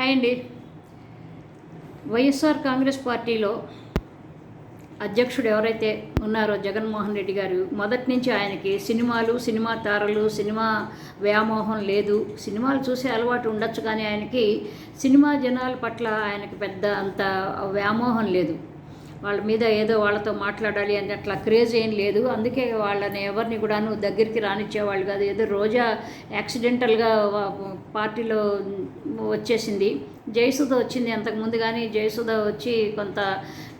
Hi అండి. వైఎస్ఆర్ కాంగ్రెస్ పార్టీలో అధ్యక్షుడు ఎవరైతే ఉన్నారో జగన్మోహన్ రెడ్డి గారు మొదటి నుంచి ఆయనకి సినిమాలు సినిమా తారలు సినిమా వ్యామోహం లేదు. సినిమాలు చూసే అలవాటు ఉండొచ్చు కానీ ఆయనకి సినిమా జనాల పట్ల ఆయనకి పెద్ద అంత వ్యామోహం లేదు. వాళ్ళ మీద ఏదో వాళ్ళతో మాట్లాడాలి అని అట్లా క్రేజ్ ఏం లేదు. అందుకే వాళ్ళని ఎవరిని కూడాను దగ్గరికి రానిచ్చేవాళ్ళు కాదు. ఏదో రోజా యాక్సిడెంటల్గా పార్టీలో వచ్చేసింది. జయసుధ వచ్చింది అంతకుముందు కానీ జయసుధ వచ్చి కొంత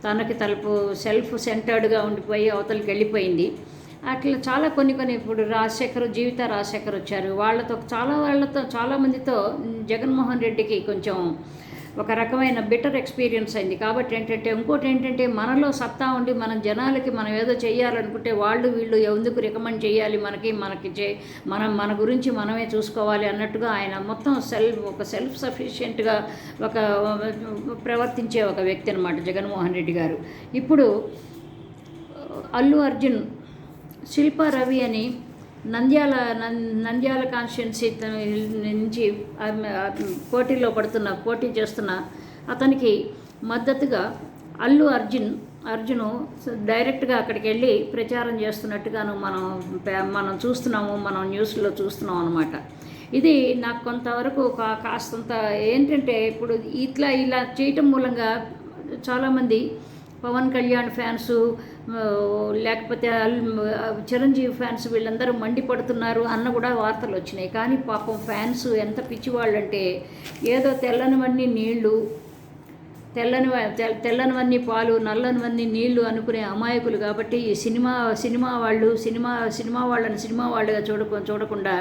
తనకి తలుపు సెల్ఫ్ సెంటర్డ్గా ఉండిపోయి అవతలకి వెళ్ళిపోయింది. అట్లా చాలా కొన్ని కొన్ని ఇప్పుడు రాజశేఖర్ జీవిత రాజశేఖర్ వచ్చారు. వాళ్ళతో చాలా వాళ్ళతో చాలామందితో జగన్మోహన్ రెడ్డికి కొంచెం ఒక రకమైన బెటర్ ఎక్స్పీరియన్స్ అయింది. కాబట్టి ఏంటంటే ఇంకోటి ఏంటంటే మనలో సత్తా ఉండి మన జనాలకి మనం ఏదో చేయాలనుకుంటే వాళ్ళు వీళ్ళు ఎందుకు రికమెండ్ చేయాలి మనకి? మనకి చే మనం మన గురించి మనమే చూసుకోవాలి అన్నట్టుగా ఆయన మొత్తం సెల్ఫ్ ఒక సెల్ఫ్ సఫిషియెంట్గా ఒక ప్రవర్తించే ఒక వ్యక్తి అనమాట జగన్మోహన్ రెడ్డి గారు. ఇప్పుడు అల్లు అర్జున్ శిల్పా రవి అని నంద్యాల నంద్యాల కాన్స్టిట్యున్సీ నుంచి పోటీలో పడుతున్న పోటీ చేస్తున్న అతనికి మద్దతుగా అల్లు అర్జున్ అర్జును డైరెక్ట్గా అక్కడికి వెళ్ళి ప్రచారం చేస్తున్నట్టుగాను మనం మనం చూస్తున్నాము మనం న్యూస్లో చూస్తున్నాం అనమాట ఇది నాకు కొంతవరకు కా కాస్తంత ఏంటంటే ఇప్పుడు ఇట్లా ఇలా చేయటం మూలంగా చాలామంది పవన్ కళ్యాణ్ ఫ్యాన్స్ లేకపోతే చిరంజీవి ఫ్యాన్స్ వీళ్ళందరూ మండిపడుతున్నారు అన్న కూడా వార్తలు వచ్చినాయి. కానీ పాపం ఫ్యాన్స్ ఎంత పిచ్చివాళ్ళు అంటే ఏదో తెల్లనివన్నీ నీళ్ళు తెల్లని తెల్లనివన్నీ పాలు నల్లనివన్నీ నీళ్ళు అనుకునే అమాయకులు కాబట్టి ఈ సినిమా సినిమా వాళ్ళు సినిమా సినిమా వాళ్ళని సినిమా వాళ్ళుగా చూడ చూడకుండా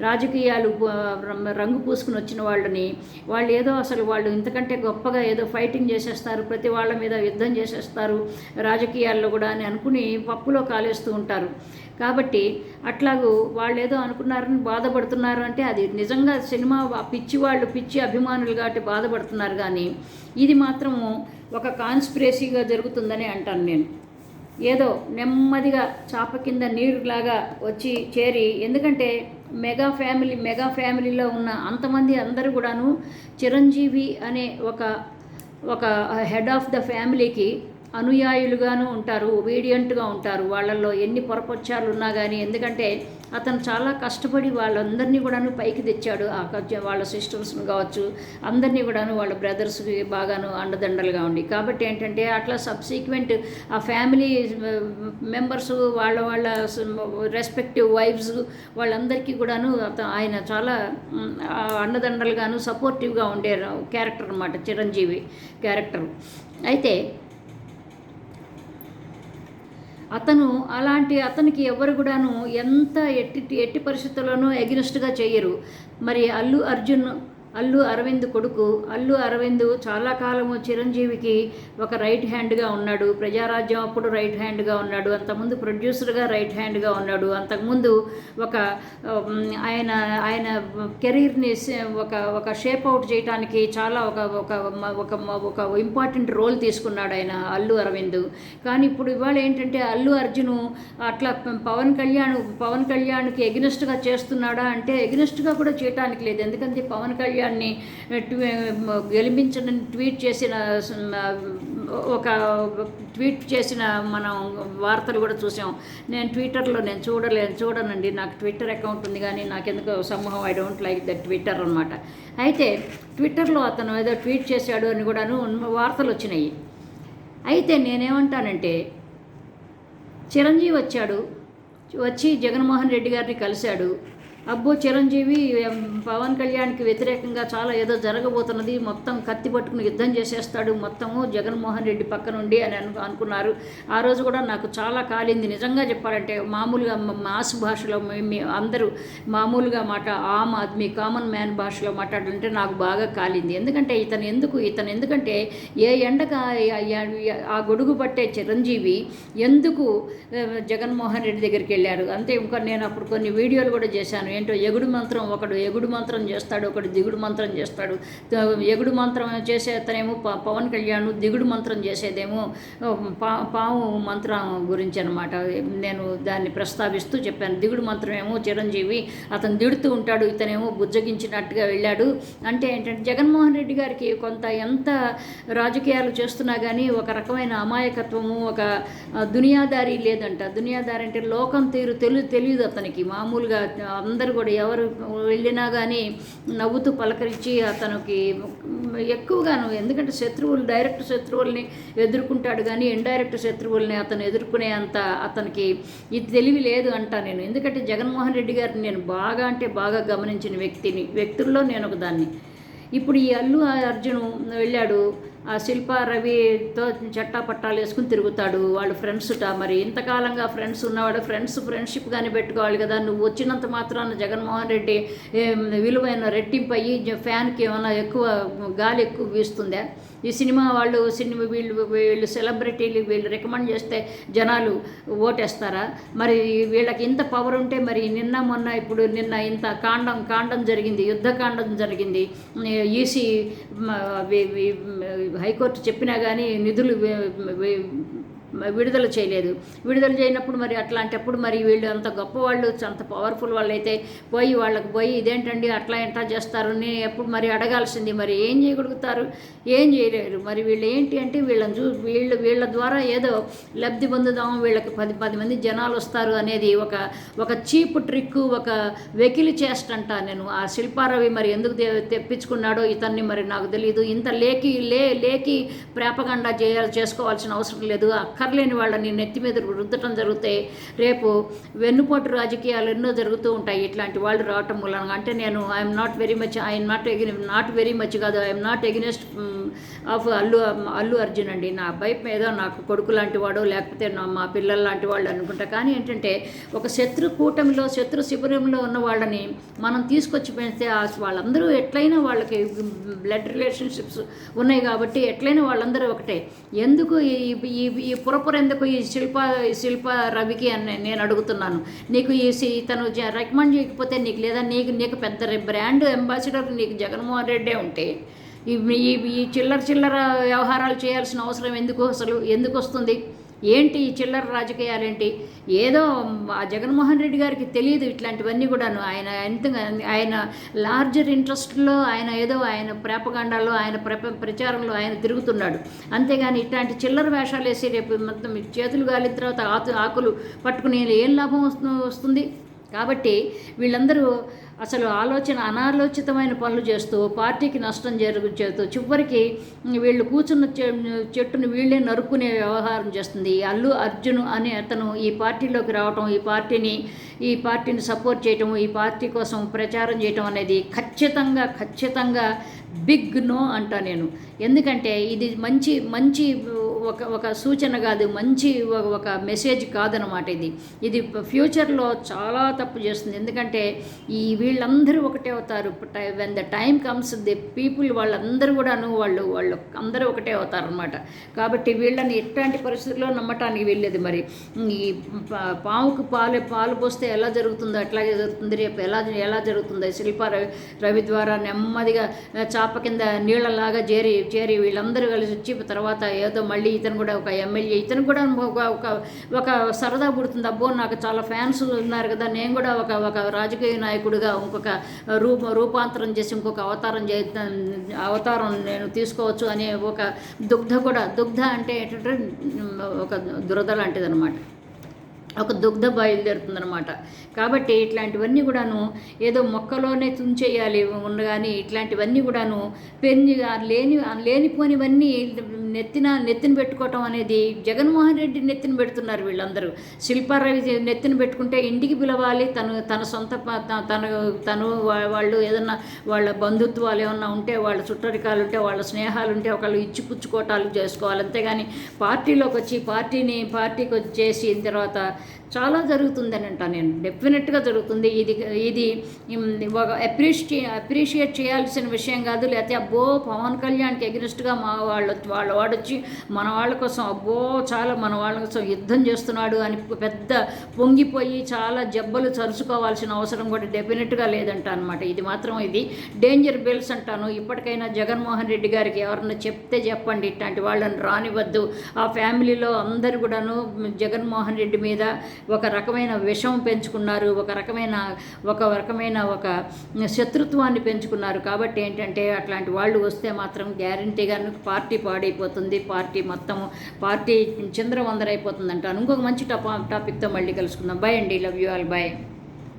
రాజకీయాలు రంగు పూసుకుని వచ్చిన వాళ్ళని వాళ్ళు ఏదో అసలు వాళ్ళు ఇంతకంటే గొప్పగా ఏదో ఫైటింగ్ చేసేస్తారు ప్రతి వాళ్ళ మీద యుద్ధం చేసేస్తారు రాజకీయాల్లో కూడా అని అనుకుని పప్పులో కాలేస్తూ ఉంటారు. కాబట్టి అట్లాగూ వాళ్ళు ఏదో అనుకున్నారని బాధపడుతున్నారు అంటే అది నిజంగా సినిమా పిచ్చి వాళ్ళు పిచ్చి అభిమానులు కాబట్టి బాధపడుతున్నారు కానీ ఇది మాత్రము ఒక కాన్స్పిరసీగా జరుగుతుందని అంటాను నేను. ఏదో నెమ్మదిగా చాప కింద నీరులాగా వచ్చి చేరి ఎందుకంటే మెగా ఫ్యామిలీ మెగా ఫ్యామిలీలో ఉన్న అంతమంది అందరూ కూడాను చిరంజీవి అనే ఒక ఒక హెడ్ ఆఫ్ ద ఫ్యామిలీకి అనుయాయులుగాను ఉంటారు ఒబీడియంట్గా ఉంటారు. వాళ్ళల్లో ఎన్ని పొరపచ్చాలు ఉన్నా కానీ ఎందుకంటే అతను చాలా కష్టపడి వాళ్ళందరినీ కూడాను పైకి తెచ్చాడు. ఆ వాళ్ళ సిస్టర్స్ను కావచ్చు అందరినీ కూడాను వాళ్ళ బ్రదర్స్కి బాగాను అండదండలుగా ఉండి. కాబట్టి ఏంటంటే అట్లా సబ్సీక్వెంట్ ఆ ఫ్యామిలీ మెంబర్స్ వాళ్ళ వాళ్ళ రెస్పెక్టివ్ వైఫ్స్ వాళ్ళందరికీ కూడాను ఆయన చాలా అండదండలుగాను సపోర్టివ్గా ఉండే క్యారెక్టర్ అనమాట చిరంజీవి క్యారెక్టర్. అయితే అతను అలాంటి అతనికి ఎవరు కూడాను ఎంత ఎట్టి ఎట్టి పరిస్థితుల్లోనూ ఎగ్నెస్ట్గా చేయరు. మరి అల్లు అర్జున్ అల్లు అరవింద్ కొడుకు. అల్లు అరవింద్ చాలా కాలము చిరంజీవికి ఒక రైట్ హ్యాండ్గా ఉన్నాడు. ప్రజారాజ్యం అప్పుడు రైట్ హ్యాండ్గా ఉన్నాడు. అంతకుముందు ప్రొడ్యూసర్గా రైట్ హ్యాండ్గా ఉన్నాడు. అంతకుముందు ఒక ఆయన ఆయన కెరీర్ని ఒక ఒక షేప్ అవుట్ చేయడానికి చాలా ఒక ఒక ఒక ఒక ఇంపార్టెంట్ రోల్ తీసుకున్నాడు ఆయన అల్లు అరవింద్. కానీ ఇప్పుడు ఇవాళ ఏంటంటే అల్లు అర్జును అట్లా పవన్ కళ్యాణ్ పవన్ కళ్యాణ్కి ఎగ్నెస్ట్గా చేస్తున్నాడా అంటే ఎగ్నెస్ట్గా కూడా చేయటానికి లేదు. ఎందుకంటే పవన్ కళ్యాణ్ విజయాన్ని గెలిపించడం ట్వీట్ చేసిన ఒక ట్వీట్ చేసిన మనం వార్తలు కూడా చూసాం. నేను ట్విట్టర్లో నేను చూడలేను చూడనండి. నాకు ట్విట్టర్ అకౌంట్ ఉంది కానీ నాకు ఎందుకో సమూహం I don't like the Twitter అనమాట అయితే ట్విట్టర్లో అతను ఏదో ట్వీట్ చేశాడు అని కూడాను వార్తలు వచ్చినాయి. అయితే నేనేమంటానంటే చిరంజీవి వచ్చాడు వచ్చి జగన్మోహన్ రెడ్డి గారిని కలిశాడు. అబ్బో చిరంజీవి పవన్ కళ్యాణ్కి వ్యతిరేకంగా చాలా ఏదో జరగబోతున్నది. మొత్తం కత్తి పట్టుకుని యుద్ధం చేసేస్తాడు మొత్తము జగన్మోహన్ రెడ్డి పక్క నుండి అని అను అనుకున్నారు. ఆ రోజు కూడా నాకు చాలా కాలింది. నిజంగా చెప్పాలంటే మామూలుగా మాస్ భాషలో మేము అందరూ మామూలుగా మాట ఆమ్ ఆద్మీ కామన్ మ్యాన్ భాషలో మాట్లాడాలంటే నాకు బాగా కాలింది. ఎందుకంటే ఇతను ఎందుకు ఇతను ఎందుకంటే ఏ ఎండక ఆ గొడుగు పట్టే చిరంజీవి ఎందుకు జగన్మోహన్ రెడ్డి దగ్గరికి వెళ్ళారు. అంతే. ఇంకా నేను అప్పుడు కొన్ని వీడియోలు కూడా చేశాను. ఏంటో ఎగుడు మంత్రం ఒకడు ఎగుడు మంత్రం చేస్తాడు ఒకడు దిగుడు మంత్రం చేస్తాడు. ఎగుడు మంత్రం చేసే అతనేమో ప- పవన్ కళ్యాణ్ దిగుడు మంత్రం చేసేదేమో పా పాము మంత్రం గురించి అనమాట నేను దాన్ని ప్రస్తావిస్తూ చెప్పాను. దిగుడు మంత్రం ఏమో చిరంజీవి అతను దిడుతూ ఉంటాడు ఇతనేమో బుజ్జగించినట్టుగా వెళ్ళాడు. అంటే ఏంటంటే జగన్మోహన్ రెడ్డి గారికి కొంత ఎంత రాజకీయాలు చేస్తున్నా కానీ ఒక రకమైన అమాయకత్వము ఒక దునియాదారి లేదంట. దునియాదారి అంటే లోకం తీరు తెలు తెలియదు అతనికి. మామూలుగా అందరు కూడా ఎవరు వెళ్ళినా కానీ నవ్వుతూ పలకరించి అతనికి ఎక్కువగాను ఎందుకంటే శత్రువులు డైరెక్ట్ శత్రువుల్ని ఎదుర్కొంటాడు కానీ ఇండైరెక్ట్ శత్రువుల్ని అతను ఎదుర్కొనే అంత అతనికి ఇది తెలివి లేదు అంటా నేను. ఎందుకంటే జగన్మోహన్ రెడ్డి గారిని నేను బాగా అంటే బాగా గమనించిన వ్యక్తిని వ్యక్తుల్లో నేను ఒక దాన్ని ఇప్పుడు ఈ అల్లు అర్జును వెళ్ళాడు. శిల్ప రవితో చట్టా పట్టాలు వేసుకుని తిరుగుతాడు. వాళ్ళు ఫ్రెండ్స్ట మరి ఇంతకాలంగా ఫ్రెండ్స్ ఉన్నవాడు ఫ్రెండ్స్ ఫ్రెండ్షిప్ కానీ పెట్టుకోవాలి కదా. నువ్వు వచ్చినంత మాత్రాన జగన్మోహన్ రెడ్డి విలువైన రెట్టింపు అయ్యి ఫ్యాన్కి ఏమైనా ఎక్కువ గాలి ఎక్కువ వీస్తుందా? ఈ సినిమా వాళ్ళు సినిమా వీళ్ళు వీళ్ళు సెలబ్రిటీలు వీళ్ళు రికమెండ్ చేస్తే జనాలు ఓటేస్తారా? మరి వీళ్ళకి ఇంత పవర్ ఉంటే మరి నిన్న మొన్న ఇప్పుడు నిన్న ఇంత కాండం కాండం జరిగింది యుద్ధ కాండం జరిగింది. ఈసీ హైకోర్టు చెప్పినా కానీ నిధులు విడుదల చేయలేదు. విడుదల చేయనప్పుడు మరి అట్లాంటప్పుడు మరి వీళ్ళు అంత గొప్పవాళ్ళు అంత పవర్ఫుల్ వాళ్ళు అయితే పోయి వాళ్ళకి పోయి ఇదేంటండి అట్లా ఎంటా చేస్తారు నేను ఎప్పుడు మరి అడగాల్సింది. మరి ఏం చేయగలుగుతారు? ఏం చేయలేరు. మరి వీళ్ళు ఏంటి అంటే వీళ్ళని చూ వీళ్ళు వీళ్ళ ద్వారా ఏదో లబ్ధి పొందుదాం వీళ్ళకి పది పది మంది జనాలు వస్తారు అనేది ఒక ఒక చీప్ ట్రిక్ ఒక వెకిలి అంట నేను. ఆ శిల్పారవి మరి ఎందుకు తెప్పించుకున్నాడో ఇతన్ని మరి నాకు తెలియదు ఇంత లేకి లే లేకి ప్రేపగండా చేయాలి చేసుకోవాల్సిన అవసరం లేదు. అక్కర్లేని వాళ్ళని నెత్తి మీద రుద్దటం జరిగితే రేపు వెన్నుపోటు రాజకీయాలు ఎన్నో జరుగుతూ ఉంటాయి. ఇట్లాంటి వాళ్ళు రావటం మూలంగా. అంటే నేను I'm not very much I'm not again not very much కాదు. I'm not against of Allu um, Allu Arjun అండి. నా అబ్బాయి ఏదో నాకు కొడుకు లాంటి వాడు లేకపోతే నా మా పిల్లలు లాంటి వాళ్ళు అనుకుంటా. కానీ ఏంటంటే ఒక శత్రు కూటమిలో శత్రు శిబిరంలో ఉన్న వాళ్ళని మనం తీసుకొచ్చి పెంచితే ఆ వాళ్ళందరూ ఎట్లయినా వాళ్ళకి um, బ్లడ్ రిలేషన్షిప్స్ ఉన్నాయి కాబట్టి ఎట్లయినా వాళ్ళందరూ ఒకటే. ఎందుకు ఈ ఈ ఈ పురపుర ఎందుకు ఈ శిల్ప శిల్ప రవికి అని నేను అడుగుతున్నాను. నీకు ఈ సి- తను రికమెండ్ చేయకపోతే నీకు లేదా నీకు నీకు పెద్ద బ్రాండ్ అంబాసిడర్ నీకు జగన్మోహన్ రెడ్డే ఉంటే ఈ ఈ చిల్లర చిల్లర వ్యవహారాలు చేయాల్సిన అవసరం ఎందుకు అసలు ఎందుకు వస్తుంది? ఏంటి ఈ చిల్లర రాజకీయాలేంటి? ఏదో ఆ జగన్మోహన్ రెడ్డి గారికి తెలియదు ఇట్లాంటివన్నీ కూడాను. ఆయన ఎంత ఆయన లార్జర్ ఇంట్రెస్ట్లో ఆయన ఏదో ఆయన ప్రేపగాండాల్లో ఆయన ప్రప ప్రచారంలో ఆయన తిరుగుతున్నాడు. అంతేగాని ఇట్లాంటి చిల్లర వేషాలు వేసి రేపు మొత్తం చేతులు గాలిన తర్వాత ఆకు ఆకులు పట్టుకుని ఏం లాభం వస్తు- వస్తుంది? కాబట్టి వీళ్ళందరూ అసలు ఆలోచన అనాలోచితమైన పనులు చేస్తూ పార్టీకి నష్టం జరుగు చేస్తూ చివరికి వీళ్ళు కూర్చున్న చె- చెట్టును వీళ్ళే నరుక్కునే వ్యవహారం చేస్తుంది. అల్లు అర్జున్ అనే అతను ఈ పార్టీలోకి రావటం ఈ పార్టీని ఈ పార్టీని సపోర్ట్ చేయటం ఈ పార్టీ కోసం ప్రచారం చేయటం అనేది ఖచ్చితంగా ఖచ్చితంగా బిగ్ నో అంటా నేను. ఎందుకంటే ఇది మంచి మంచి ఒక ఒక సూచన కాదు మంచి ఒక- మెసేజ్ కాదనమాట ఇది. ఇది ఫ్యూచర్లో చాలా తప్పు చేస్తుంది. ఎందుకంటే ఈ వీళ్ళందరూ ఒకటే అవుతారు. When the time comes the people వాళ్ళందరూ కూడాను వాళ్ళు వాళ్ళు అందరూ ఒకటే అవుతారు అనమాట కాబట్టి వీళ్ళని ఎట్లాంటి పరిస్థితుల్లో నమ్మటానికి వెళ్ళేది మరి. ఈ పా- పాముకు పాలు పాలు పోస్తే ఎలా జరుగుతుందో అట్లాగే జరుగుతుంది. రేపు ఎలా ఎలా జరుగుతుందో? శిల్ప రవి రవి ద్వారా నెమ్మదిగా చాప కింద నీళ్ళలాగా చేరి చేరి వీళ్ళందరూ కలిసి వచ్చి తర్వాత ఏదో మళ్ళీ ఇతను కూడా ఒక ఎమ్మెల్యే ఇతను కూడా ఒక ఒక ఒక సరదా పుడుతుంది. అబ్బో నాకు చాలా ఫ్యాన్స్ ఉన్నారు కదా నేను కూడా ఒక ఒక రాజకీయ నాయకుడిగా ఇంకొక రూప రూపాంతరం చేసి ఇంకొక అవతారం చే అవతారం నేను తీసుకోవచ్చు అనే ఒక దుగ్ధ కూడా దుగ్ధ అంటే ఏంటంటే ఒక దురద లాంటిది అనమాట ఒక దుగ్ధ బయలుదేరుతుందనమాట కాబట్టి ఇట్లాంటివన్నీ కూడాను ఏదో మొక్కలోనే తుంచేయాలి ఉండగాని ఇట్లాంటివన్నీ కూడాను పెరిగి లేని లేనిపోనివన్నీ నెత్తిన నెత్తిన పెట్టుకోవటం అనేది జగన్మోహన్ రెడ్డి నెత్తిన పెడుతున్నారు వీళ్ళందరూ. శిల్పారవి నెత్తిన పెట్టుకుంటే ఇంటికి పిలవాలి తను తన సొంత తన త- తను తను వాళ్ళు ఏదన్నా వాళ్ళ బంధుత్వాలు ఏమన్నా ఉంటే వాళ్ళ చుట్టరికాలు ఉంటే వాళ్ళ స్నేహాలు ఉంటే ఒకళ్ళు ఇచ్చి పుచ్చుకోవటాలు చేసుకోవాలి. అంతేగాని పార్టీలోకి వచ్చి పార్టీని పార్టీకి వచ్చేసిన తర్వాత చాలా జరుగుతుందని అంటాను నేను డెఫినెట్గా జరుగుతుంది. ఇది ఇది ఒక అప్రిషియే అప్రిషియేట్ చేయాల్సిన విషయం కాదు. లేకపోతే అబ్బో పవన్ కళ్యాణ్కి ఎగ్నెస్ట్గా మా వాళ్ళు వాళ్ళ వాడొచ్చి మన వాళ్ళ కోసం అబ్బో చాలా మన వాళ్ళ కోసం యుద్ధం చేస్తున్నాడు అని పెద్ద పొంగిపోయి చాలా జబ్బలు చరుచుకోవాల్సిన అవసరం కూడా డెఫినెట్గా లేదంట అనమాట ఇది మాత్రం ఇది డేంజర్ బెల్స్ అంటాను. ఇప్పటికైనా జగన్మోహన్ రెడ్డి గారికి ఎవరన్నా చెప్తే చెప్పండి. ఇట్లాంటి వాళ్ళని రానివద్దు ఆ ఫ్యామిలీలో అందరు కూడాను జగన్మోహన్ రెడ్డి మీద ఒక రకమైన విషం పెంచుకున్నారు ఒక రకమైన ఒక రకమైన ఒక శత్రుత్వాన్ని పెంచుకున్నారు. కాబట్టి ఏంటంటే అట్లాంటి వాళ్ళు వస్తే మాత్రం గ్యారంటీగా పార్టీ పాడైపోతుంది పార్టీ మొత్తం పార్టీ చిందరవందరైపోతుందంటాను ఇంకొక మంచి టాపా టాపిక్తో మళ్ళీ కలుసుకుందాం. బాయ్ అండి. Love you all. బాయ్